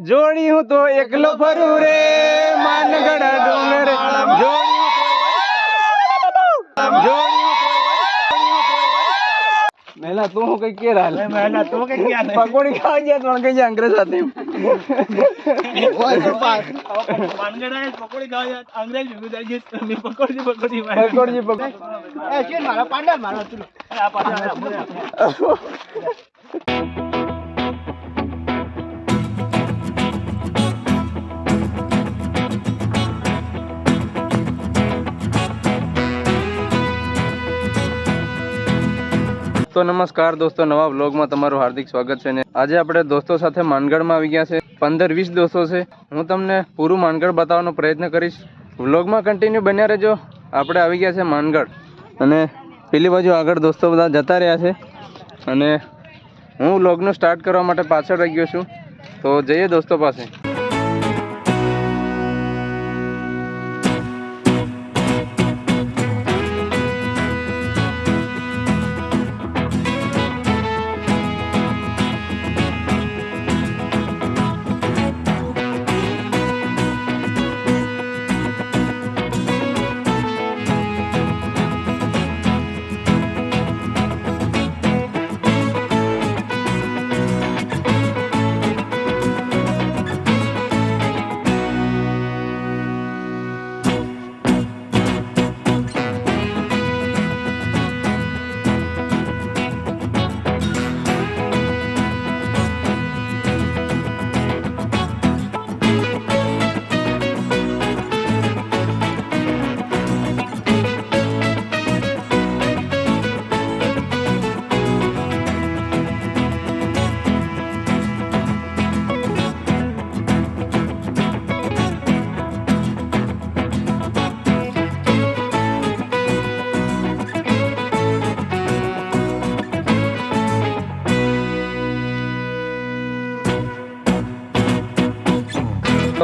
જોડી હું તો એકલો ફરું રે માનગઢ ડુંગર. મેલા તું હું કઈ કે લે? મેલા તું કઈ કે રાલ. પકોડી ખાવા ગયા તો કઈ અંગ્રેજ સાથે. માનગઢ પકોડી ખાવા અંગ્રેજ પકોડી પકોડી પકોડી પકોડી. મારા પાંડા મારા તું. આ પાંડા તો નમસ્કાર. દોસ્તો, નવા વ્લોગમાં તમારું હાર્દિક સ્વાગત છે ને આજે આપણે દોસ્તો સાથે માનગઢમાં આવી ગયા છે. પંદર વીસ દોસ્તો છે. હું તમને પૂરું માનગઢ બતાવવાનો પ્રયત્ન કરીશ. વ્લોગમાં કન્ટિન્યુ બન્યા રહેજો. આપણે આવી ગયા છે માનગઢ અને પેલી બાજુ આગળ દોસ્તો બધા જતા રહ્યા છે. અને હું વ્લોગનું સ્ટાર્ટ કરવા માટે પાછળ રહી ગયો છું. તો જઈએ દોસ્તો પાસે.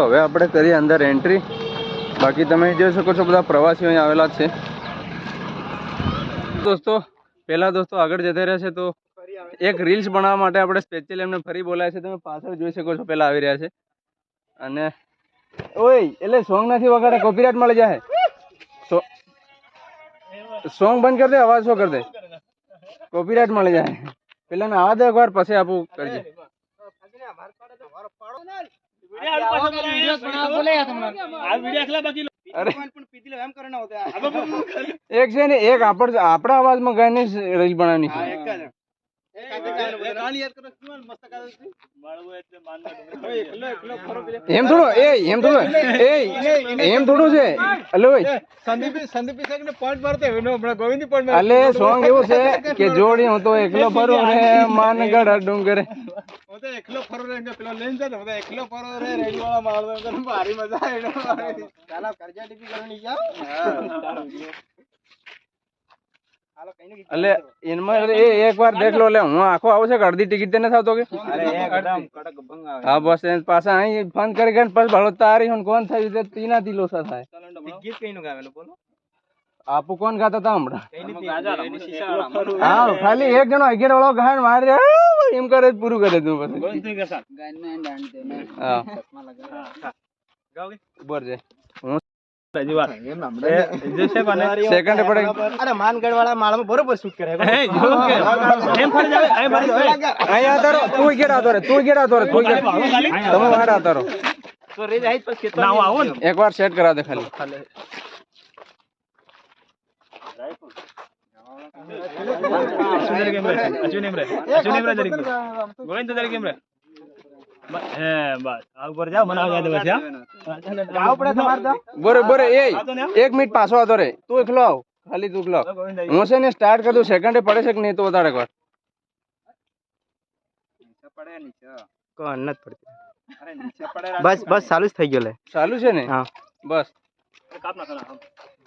હવે આપણે કરીએ અંદર એન્ટ્રી બાકી તમે જોઈ શકો છો બધા પ્રવાસીઓ અહીં આવેલા છે. દોસ્તો, પહેલા દોસ્તો આગળ જતા રહ્યા છે તો એક રીલ્સ બનાવવા માટે આપણે સ્પેશિયલ એમને ફરી બોલાય છે. તમે પાછળ જોઈ શકો છો પહેલાં આવી રહ્યા છે. અને ઓય, એટલે સોંગ નથી વગાડે કોપીરાઇટ મળી જાય. સોંગ બંધ કરી દે, અવાજ શો કરી દે? કોપીરાઇટ મળી જાય. પેલા આવા દે એકવાર પછી આપું કરજે એક છે ને એક આપણ આપણા અવાજમાં ગાઈને રીલ બનાવવાની છે. એમ થોડું એ એમ થોડું એ એમ થોડું છે અલે ઓય અલે સોંગ એવું છે કે જોડી હું તો એકલો ફરું ને માનગઢ ડુંગરે એકલો ફરો રે પેલો લઈને જાય બધા એકલો ફરો રે રેડી વાળા મારતો ભારી મજા આવે ચાલો કરજા ટીપી કરવાની જાઓ હાલો કઈ ને અલે એનમાં એ એક વાર દેખ લો લે હું આખો આવું છે કે અડધી ટિકિટ તેને થતો કે? અરે એકદમ કડક ભંગ આવે. હા બસ એને પાછા અહીં ફોન કરી કરીને પછી ભાડો તારી હું કોણ થઈ તે તીનાથી લોસા થાય. ગીત કઈ નું ગાવેલું બોલો? આપુ કોણ ગાતા હતા હમણાં? કઈ નથી હા ખાલી એક જણો અગિયાર વાળો ગાય મારે એમ કરે જ પૂરું કરે તું પછી. હા. ઉભર છે હું સેકન્ડ પડે. અરે માનગઢ વાળા માળામાં બરોબર શૂટ કરે અહીંયા તારો તું ઘેર આવતો રે તું ઘેર આવતો રે તું ઘેર. તમે બહાર આવતો રહો એક વાર સેટ કરા દે ખાલી. બોરે બોરે એ એક મિનિટ પાછો આવતો રે. તું એકલો આવ. ખાલી તું એકલો હું છે ને સ્ટાર્ટ કરું સેકન્ડે પડે છે કે નહીં તો વધારે એકવાર બસ બસ ચાલુ જ થઈ ગયો લે. ચાલુ છે ને? હા. બસ.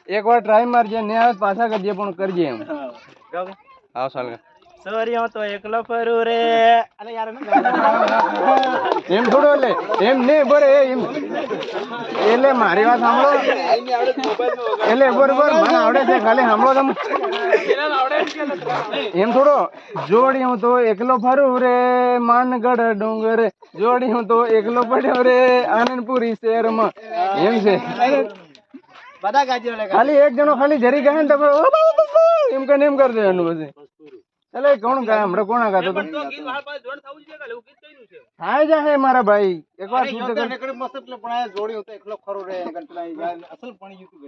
એક વાર ટ્રાય મારજે ને આવે પાછા કરજે પણ કરજે એમ. આવ ચાલ. સોરીઓ તો એકલો ફરું રે. અરે યાર એમ થોડો એટલે એમ નહીં બરે એમ. એટલે મારી વાત સાંભળો. એટલે બરોબર મને આવડે છે ખાલી સાંભળો તમે. એમ થોડો જોડી હું તો એકલો ફરું રે માનગઢ ડુંગર. જોડી હું તો એકલો પડ્યો રે આનંદપુરી શહેરમાં. એમ છે. બધા ખાલી એક જણો ખાલી જરી ગયા ને તમે એમ કરીને એમ કરી દેવાનું પછી. એટલે કોણ ગાય હમણાં કોણ ગાતો તો થાય જાય મારા ભાઈ એકવાર શું તો કર- મસ્ત એટલે પણ આ જોડી હું તો એકલો ફરું રે કારણ પેલા યાર અસલ પાણી યુતું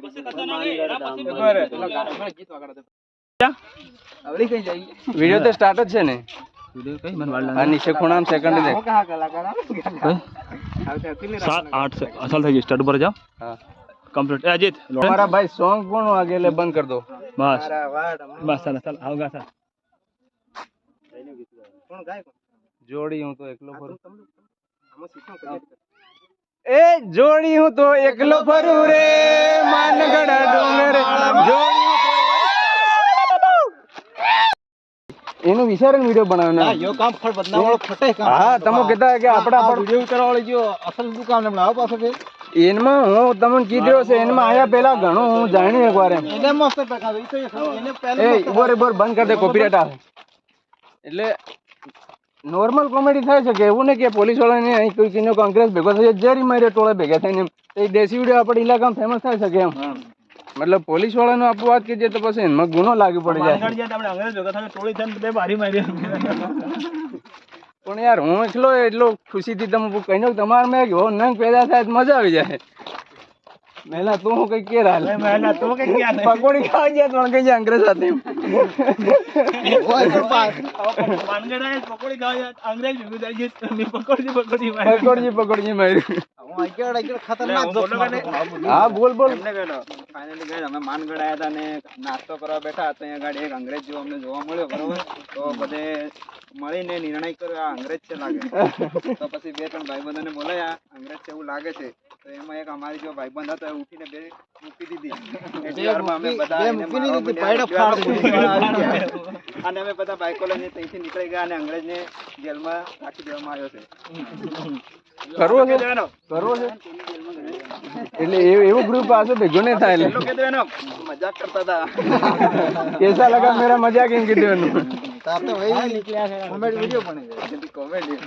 વિડિયો તો સ્ટાર્ટ જ છે ને આ નીચે ખૂણામાં સેકન્ડ દે કहा કલાકાર સાત આઠ સે- અસલ થઈ ગઈ સ્ટાર્ટ ઉપર જાઓ હા કમ્પ્લીટ એ અજીત તમારા ભાઈ સોંગ કોણ વાગે એટલે બંધ કરી દો બસ બસ ચાલ ચાલ આવ ગા ચાલ કોણ ગાય કોણ? જોડી હું તો એકલો ફરું. આમાં શીખો કરી એ જોડી હું તો એકલો ફરું રે. માનગઢ ડુંગર એનો હું વિડિયો હા યો કામ ફળ બદનામ ફટે કામ. હા તમે કહેતા કે આપડા પર વિડિયો ઉતારવા વાળી જો અસલ શું કામ આવો પાછો ફેર. એનમાં હું તમને કીધું છે એનમાં આયા પેલા ઘણું હું જાણ્યું એકવાર એમ. એને મસ્ત ટકાવે. એ તો એને પહેલા એ બોર બોર બંધ કરી દે કોપીરાઇટ આવે. એટલે નોર્મલ કોમેડી થાય છે કે એવું ને કે પોલીસ વાળાને અહીં કોઈ કિનો કોંગ્રેસ ભેગો થયો જેરી મારે ટોળે ભેગા થઈને એ દેશી વીડિયો આપણા ઇલાકામાં ફેમસ થાય શકે એમ? મતલબ પોલીસ વાળાનો આપણું વાત કીધે તો પછી એમાં ગુનો લાગી પડી જાય. પણ યાર હું એટલો એટલો ખુશીથી તમે કહી દઉં તમારે મેં નંગ પેદા થાય મજા આવી જાય. મહેલા તું હું કઈ કેરા લે મેલા તું કઈ કેરા. પકોડી ખાવા ગયા પણ કઈ અંગ્રેજ સાથે ઓય તો પાસ. પકોડી ખાવા અંગ્રેજ ભેગું છે, તમે પકોડી પકોડી મારી. પકોડજી પકોડજી માર્યું હું બોલો ફાઇનલી અમે માનગઢ આવ્યા હતા ને નાસ્તો કરવા બેઠા તો અહીંયા ગાડી એક અંગ્રેજ જેવો અમને જોવા મળ્યો બરોબર? તો બધે મળીને નિર્ણય કર્યો આ અંગ્રેજ છે લાગે. તો પછી બે ત્રણ ભાઈબંધોને બોલાયા અંગ્રેજ છે એવું લાગે છે. તો એમાં એક અમારી જો ભાઈબંધ હતો એ ઉઠીને બે મૂકી દીધી. અને અમે બધા બાઈકો લઈને ત્યાંથી નીકળી ગયા અને અંગ્રેજને જેલમાં રાખી દેવામાં આવ્યો છે. કરવો છે કરવો છે? એટલે એવું એવું ગ્રુપ પાસે ભેગો નહીં થાય એટલે કીધું એનો? મજાક કરતા હતા. કેસા લગા મેરા મજાક એમ કીધું એનું. કોમેડી વિડિયો બની જાય કોમેડી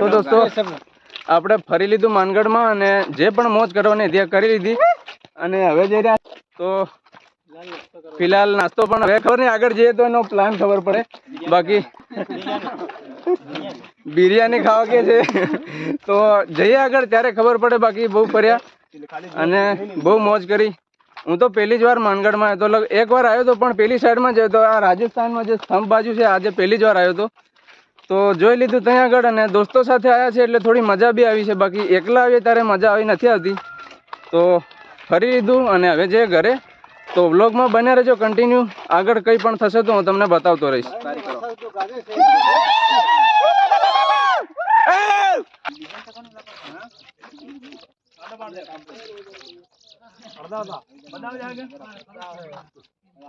તો દોસ્તો આપણે ફરી લીધું માનગઢમાં અને જે પણ મોજ કરવાની હતી કરી લીધી. અને હવે જઈ રહ્યા તો ફિલહાલ નાસ્તો પણ હવે ખબર નહીં, આગળ જઈએ તો એનો પ્લાન ખબર પડે. બાકી બિરયાની ખાવા કે છે? તો જઈએ આગળ, ત્યારે ખબર પડે, બાકી બહુ ફર્યા અને બહુ મોજ કરી. હું તો પહેલી જ વાર માનગઢમાં આવ્યો તો એક વાર આવ્યો હતો પણ પેલી સાઈડમાં જ તો આ રાજસ્થાનમાં જે સ્તંભ બાજુ છે, આજે પહેલી જ વાર આવ્યો તો તો જોઈ લીધું ત્યાં આગળ અને દોસ્તો સાથે આવ્યા છે એટલે થોડી મજા બી આવી છે. બાકી એકલા આવીએ ત્યારે મજા આવી નથી આવતી. તો ફરી લીધું અને હવે જે ઘરે. તો વ્લોગમાં બને રહેજો કન્ટિન્યુ આગળ કંઈ પણ થશે તો હું તમને બતાવતો રહીશ.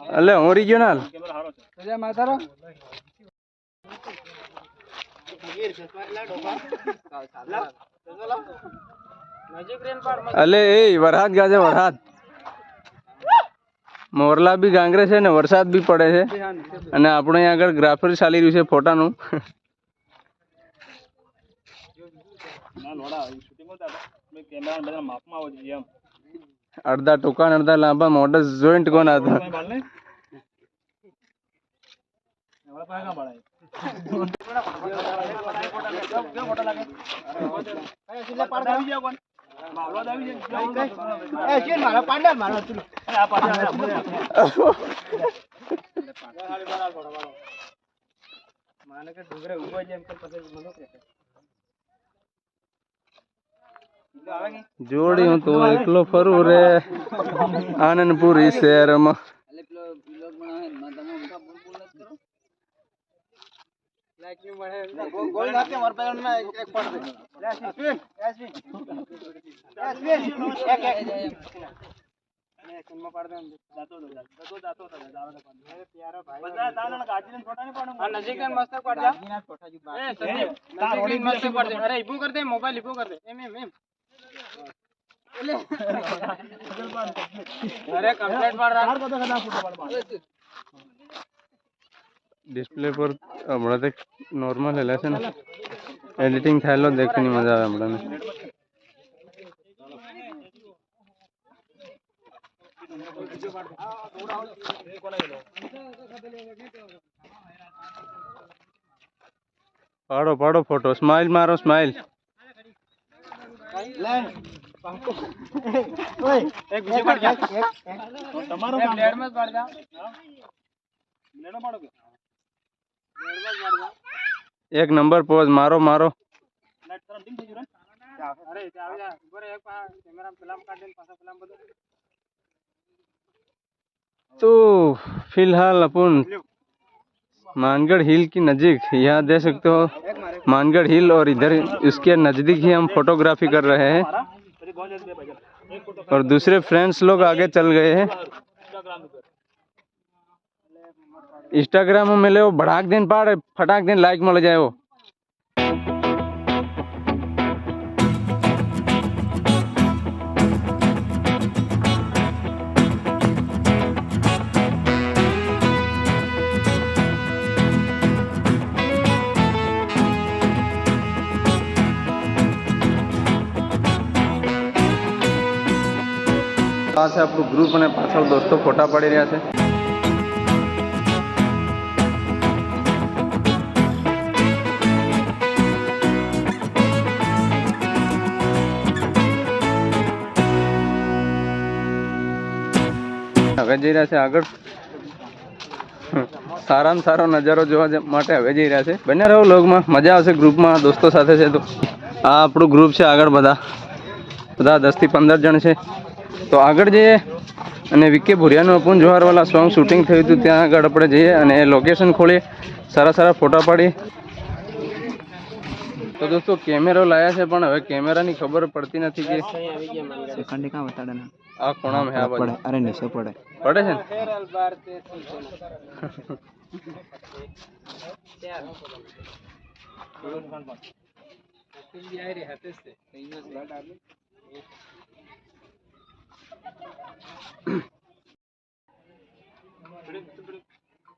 એટલે હું રિજિયોનલ અલે, એ વરહાદ ગાજે વરસાદ મોરલા બી ગાંગરે છે ને વરસાદ બી પડે છે. અને આપણે અહીંયા આગળ ગ્રાફર ચાલી રહ્યું છે ફોટાનું. અડધા ટૂંકા અડધા લાંબા મોઢા જોઈન્ટ કોણ હતા ફોટા બાળ જોડી હું તો એકલો ફરું રે. આનંદપુરી શહેરમાં. ગોલ નાખે મારા પેલા ના એક એક પડ દે અશ્વિન અશ્વિન અશ્વિન એક એક એક્શનમાં પાડ દે જાતો તો જાતો જાતો તો જાવ તો બધા તાના ગાજીને ફોટા નહીં પાડો નજીક મસ્ત પાડ જા ગાંધીના ફોટા જો એ સંદીપ તાર મસ્ત પાડ દે અરે ઈબુ કર દે મોબાઈલ ઈબુ કર દે એમ એમ એમ અરે કમ્પ્લીટ પાડ રાખ ડિસ્પ્લે પર હમણાં નોર્મલ હેલા છે ને એડિટિંગ થયેલો જ દેખવાની મજા આવે હમણાં પાડો પાડો ફોટો સ્માઈલ મારો સ્માઈલ એક બીજો પાડ જા તમારો एक नंबर पोज, मारो मारो। तो फ़िलहाल अपन मानगढ़ हिल की नज़दीक यहाँ देख सकते हो। मानगढ़ हिल और इधर उसके नज़दीक ही हम फोटोग्राफी कर रहे हैं। और दूसरे फ्रेंड्स लोग आगे चल गए हैं। इंस्टाग्राम में मिले हो, बढ़ाक दिन पार फटाक दिन लाइक मिल जाए हो। से ग्रुप ने पार्सल दोस्तों फोटा पड़ी रहा है। હવે જઈ રહ્યા છે આગળ. સારામાં સારો નજારો જોવા માટે હવે જઈ રહ્યા છે. બને રહો લોગમાં મજા આવશે ગ્રુપમાં દોસ્તો સાથે છે તો. આ આપણું ગ્રુપ છે આગળ બધા. બધા દસથી પંદર જણ છે. તો આગળ જઈએ. અને વિકે ભુરિયાનું અપુન જોહારવાલા સોંગ શૂટિંગ થયું હતું. ત્યાં આગળ આપણે જઈએ અને લોકેશન ખોલીએ. સારા સારા ફોટા પાડીએ. તો દોસ્તો કેમેરો લાયા છે પણ હવે કેમેરાની ખબર પડતી નથી કે સેકન્ડ કાં બતાડે ના? આ ખૂણામાં હે આ બાજુ. અરે નીચે પડે. પડે છે ને?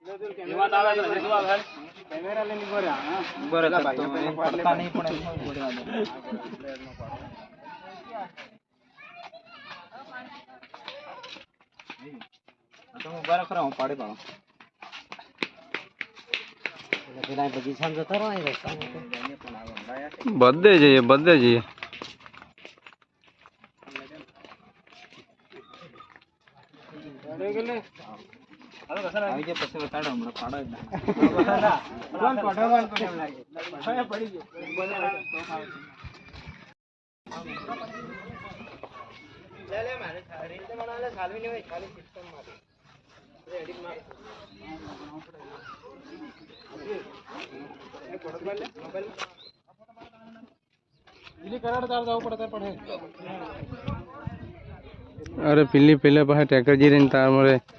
એમાં આવે જઈએ હજુ આવે કેમેરા લઈને ઊભો રહે હા બરાબર તો પડતા નહીં પણ એમ બોલવા દે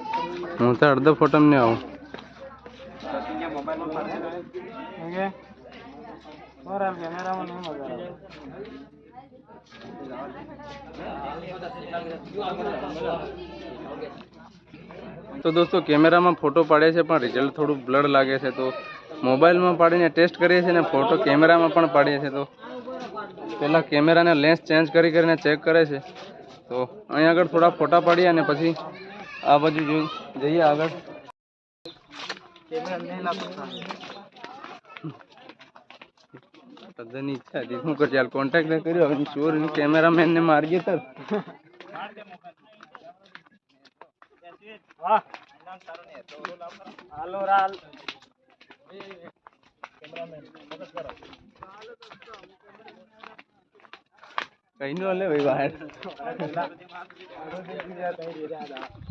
હું તો અડધો ફોટો ને આવું. તો દોસ્તો કેમેરામાં ફોટો પાડે છે પણ રિઝલ્ટ થોડું બ્લડ લાગે છે તો મોબાઈલમાં પાડીને ટેસ્ટ કરીએ છીએ ને ફોટો કેમેરામાં પણ પાડીએ છીએ તો પહેલાં કેમેરાને લેન્સ ચેન્જ કરી કરીને ચેક કરે છે. તો અહીં આગળ થોડા ફોટા પાડીએ અને પછી આ બાજુ જોઈ જઈએ આગળ તદ્દન ઈચ્છા હતી શું કરશે હાલ કોન્ટેક્ટ કર્યો હવે ચોર કેમેરામેનને મારીએ તર હા હાલો રાલ કઈ નો લે ભાઈ બહાર કેમેરા નીચે તો ખોલ કલાક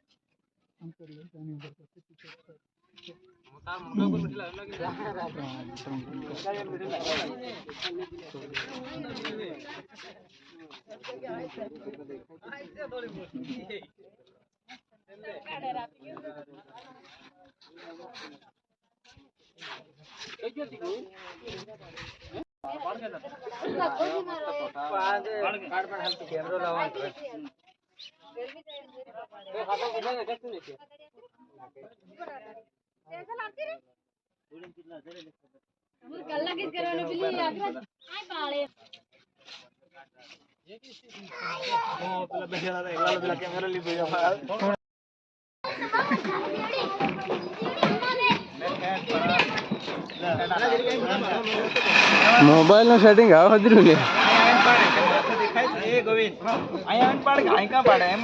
કરવાનું પેલી આગળ આય પાળે પેલા બેઠેલા હતા એવા પેલા કેમેરા લીધો છે મોબાઈલનું સેટિંગ આવે હજરું એ ગોવિંદ. અહીંયા પાડે? એમ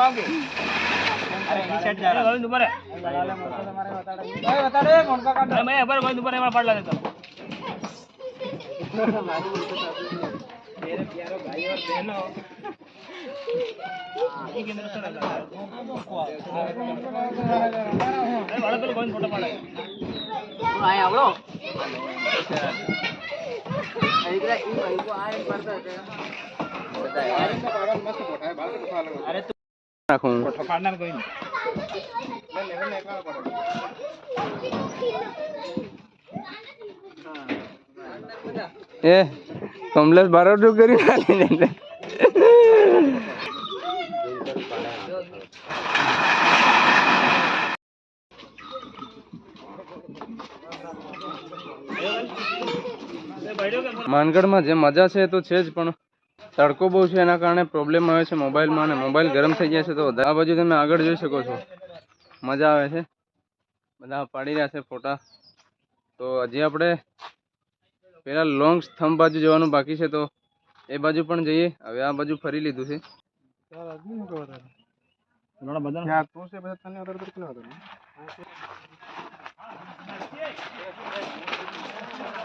मेरे प्यारो भाई और बहनों ये केंद्र से लगा अरे बड़ा तो कौन फोटो पड़ा है आया आवड़ो अरे तू નાખું फाड़ना कोई नहीं એ કમલેશ બારોટું કરી નાખીને માનગઢમાં જે મજા છે તો છે જ પણ તડકો બહુ છે એના કારણે પ્રોબ્લેમ આવે છે મોબાઈલમાં અને મોબાઈલ ગરમ થઈ જાય છે તો આ બાજુ તમે આગળ જોઈ શકો છો. મજા આવે છે. બધા પાડી રહ્યા છે ફોટા. તો હજી આપણે પહેલાં લોંગ સ્તંભ બાજુ જવાનું બાકી છે તો એ બાજુ પણ જઈએ. હવે આ બાજુ ફરી લીધું છે.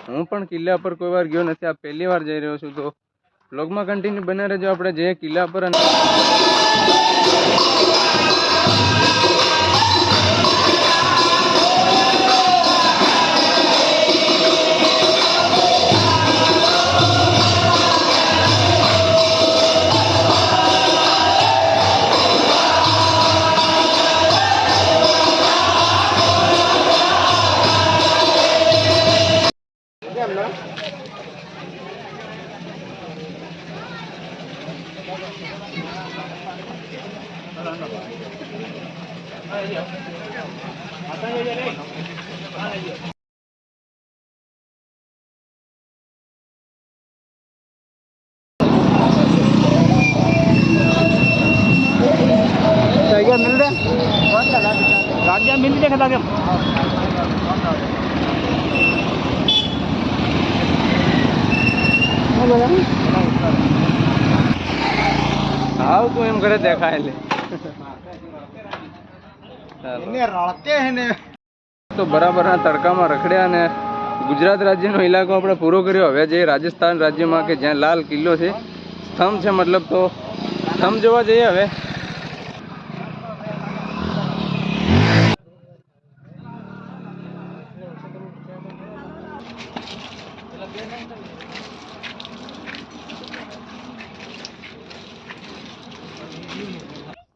હું પણ કિલ્લા પર કોઈ વાર ગયો નથી. આ પહેલી વાર જઈ રહ્યો છું તો બ્લોગમાં કન્ટિન્યુ બને રહેજો આપણે જે કિલ્લા પર અને क्या मिल रहे राज्य मिल देखा था क्या આવ તું એમ ઘરે દેખાય લે ને રળતે હે તડકામાં રખડ્યા અને ગુજરાત રાજ્યનો ઇલાકો આપણે પૂરો કર્યો. હવે જે રાજસ્થાન રાજ્યમાં કે જ્યાં લાલ કિલ્લો છે, સ્તંભ છે મતલબ તો સ્તંભ જોવા જઈએ હવે.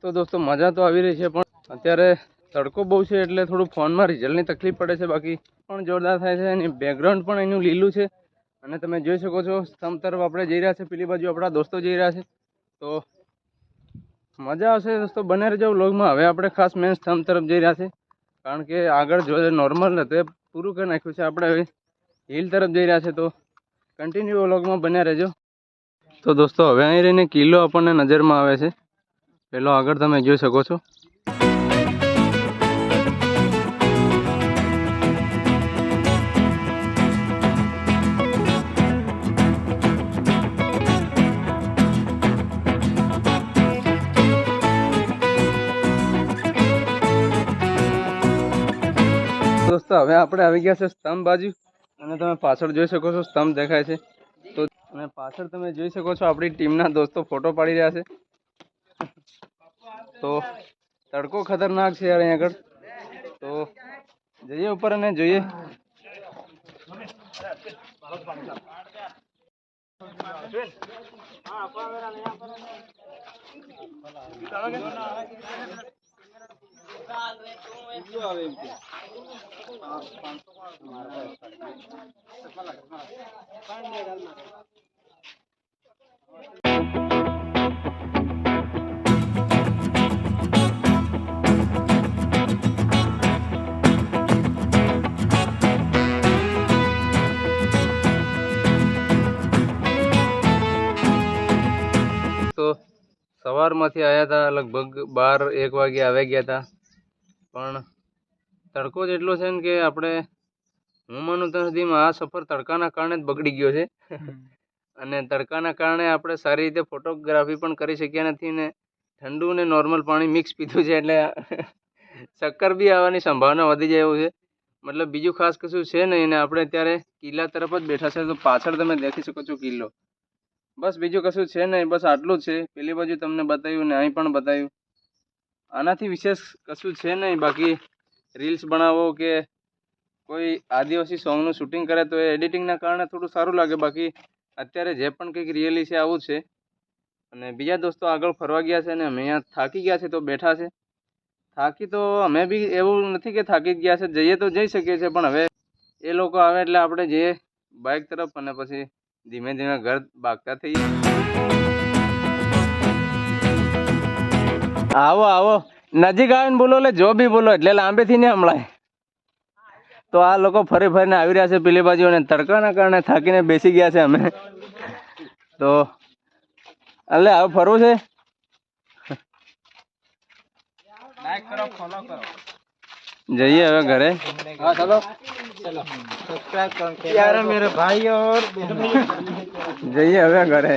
તો દોસ્તો, મજા તો આવી રહી છે, પણ અત્યારે તડકો બહુ છે એટલે થોડું ફોનમાં રિઝલ્ટની તકલીફ પડે છે, બાકી પણ જોરદાર થાય છે અને બેકગ્રાઉન્ડ પણ એનું લીલું છે. અને તમે જોઈ શકો છો સ્તંભ તરફ આપણે જઈ રહ્યા છે, પેલી બાજુ આપણા દોસ્તો જઈ રહ્યા છે. તો મજા આવશે દોસ્તો, બને રહેજો વ્લોગમાં. હવે આપણે ખાસ મેન સ્તંભ તરફ જઈ રહ્યા છે. કારણ કે આગળ જો નોર્મલ હતું પૂરું કરી નાખ્યું છે. આપણે હવે હિલ તરફ જઈ રહ્યા છે, તો કન્ટિન્યુ વ્લોગમાં બન્યા રહેજો. તો દોસ્તો, હવે અહીં રહીને કિલ્લો આપણને નજરમાં આવે છે. પેલો આગળ તમે જોઈ શકો છો. હવે આપણે આવી ગયા છે સ્તંભ બાજુ, અને તમે પાછળ જોઈ શકો છો સ્તંભ દેખાય છે. તો અને પાછળ તમે જોઈ શકો છો આપણી ટીમના દોસ્તો ફોટો પાડી રહ્યા છે. તો તડકો ખતરનાક છે યાર અહીં આગળ. તો જઈએ ઉપર અને જોઈએ. તો સવારમાંથી આવ્યા હતા લગભગ બાર એક વાગે આવી ગયા હતા પણ તડકો જ એટલો છે ને કે આપણે હું માનું ત્યાં સુધીમાં આ સફર તડકાના કારણે જ બગડી ગયો છે. અને તડકાના કારણે આપણે સારી રીતે ફોટોગ્રાફી પણ કરી શક્યા નથી ને ઠંડુ ને નોર્મલ પાણી મિક્સ પીધું છે એટલે ચક્કર બી આવવાની સંભાવના વધી જાય એવું છે. મતલબ બીજું ખાસ કશું છે નહીં ને આપણે અત્યારે કિલ્લા તરફ જ બેઠા છે તો પાછળ તમે દેખી શકો છો કિલ્લો. બસ બીજું કશું છે નહીં બસ આટલું જ છે. પેલી બાજુ તમને બતાવ્યું ને અહીં પણ બતાવ્યું. આનાથી વિશેષ કશું છે નહીં. બાકી રીલ્સ બનાવો કે કોઈ આદિવાસી સોંગનું શૂટિંગ કરે તો એ એડિટિંગના કારણે થોડું સારું લાગે. બાકી અત્યારે જે પણ કંઈક રિયલી છે આવું છે. અને બીજા દોસ્તો આગળ ફરવા ગયા છે અને અમે અહીંયા થાકી ગયા છે તો બેઠા છે. થાકી તો અમે બી એવું નથી કે થાકી ગયા છે. જઈએ તો જઈ શકીએ છીએ, પણ હવે એ લોકો આવે એટલે આપણે જઈએ બાઇક તરફ અને પછી ધીમે ધીમે ઘર ભાગતા થઈએ. આવો આવો. નજીક આવે ને બોલો એટલે જો બી બોલો એટલે લાંબેથી ને હમણાં. તો આ લોકો ફરી ફરીને આવી રહ્યા છે પેલી બાજુ અને તડકાના કારણે થાકીને બેસી ગયા છે અમે. તો એટલે આવું ફરવું છે. જઈએ હવે ઘરે. હા જઈએ હવે ઘરે.